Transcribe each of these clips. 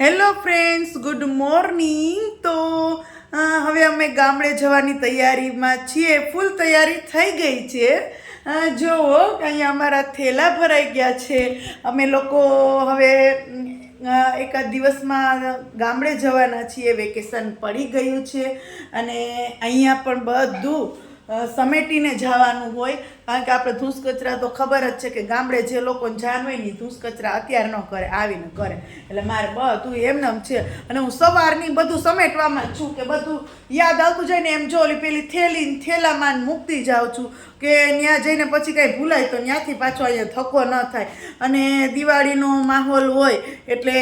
Hello friends good morning તો હવે અમે ગામડે જવાની તૈયારીમાં છીએ. ફૂલ તૈયારી થઈ ગઈ છે. જુઓ, અહીંયા અમારા થેલા ભરાઈ ગયા છે. અમે લોકો હવે એકાદ દિવસમાં ગામડે જવાના છીએ. વેકેશન પડી ગયું છે. અને અહીંયા પણ બધું સમેટીને જવાનું હોય. કારણ કે આપણે ધૂસ કચરા તો ખબર જ છે કે ગામડે જે લોકોને જાન હોય ને ધૂસ કચરા અત્યારે ન કરે, આવીને કરે. એટલે મારે બધું એમને એમ છે. અને હું સવારની બધું સમેટવામાં છું કે બધું યાદ આવતું જાય ને એમ જો ઓલી પેલી થેલી થેલામાં મૂકતી જાઉં છું કે ત્યાં જઈને પછી કાંઈ ભૂલાય તો ત્યાંથી પાછો અહીંયા થકો ન થાય. અને દિવાળીનો માહોલ હોય એટલે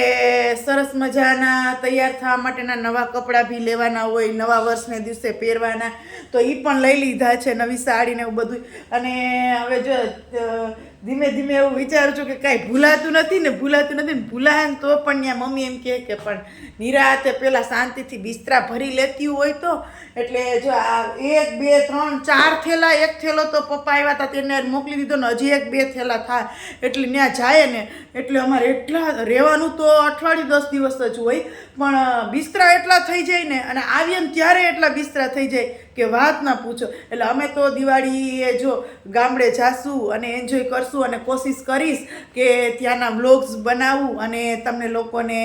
સરસ મજાના તૈયાર થવા માટેના નવા કપડાં બી લેવાના હોય, નવા વર્ષને દિવસે પહેરવાના. તો એ પણ લઈ લીધા છે, નવી સાડી ને એવું બધું અને હવે જો અ, ધીમે ધીમે એવું વિચારું છું કે કાંઈ ભૂલાતું નથી ને ભૂલાતું નથી ને ભૂલાય ને તો પણ ત્યાં મમ્મી એમ કહે કે પણ નિરાતે પહેલાં શાંતિથી બિસ્તરા ભરી લેતી હોય તો. એટલે જો આ એક, બે, ત્રણ, ચાર થેલા, એક થેલો તો પપ્પા આવ્યા હતા, તેને મોકલી દીધો ને હજી એક, બે થેલા થાય. એટલે ત્યાં જાય ને, એટલે અમારે એટલા રહેવાનું તો અઠવાડિયું દસ દિવસ જ હોય. પણ બિસ્તરા એટલા થઈ જાય ને અને આવીએ ને ત્યારે એટલા બિસ્તરા થઈ જાય કે વાત ના પૂછો. એટલે અમે તો દિવાળીએ જો ગામડે જાશું અને એન્જોય કરશું. અને કોશિશ કરીશ કે ત્યાંના વ્લોગ્સ બનાવું અને તમને લોકોને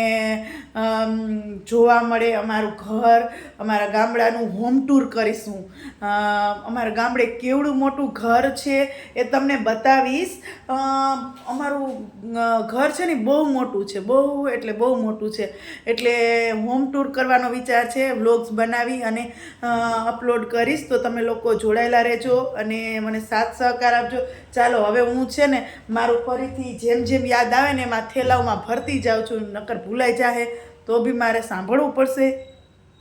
જોવા મળે અમારું ઘર, અમારા ગામડાનું હોમ ટૂર કરીશું. અમારા ગામડે કેવડું મોટું ઘર છે એ તમને બતાવીશ. અમારું ઘર છે ને બહુ મોટું છે, બહુ એટલે બહુ મોટું છે. એટલે હોમ ટૂર કરવાનો વિચાર છે વ્લોગ્સ બનાવી અને અપલોડ કરીશ. તો તમે લોકો જોડાયેલા રહેજો અને મને સાથ સહકાર આપજો. ચાલો, હવે હું છે ને, મારું ફરીથી જેમ જેમ યાદ આવે ને એમાં થેલાઓમાં ભરતી જાઉં છું, નકર ભૂલાઈ જાહે, તો બી મારે સાંભળવું પડશે.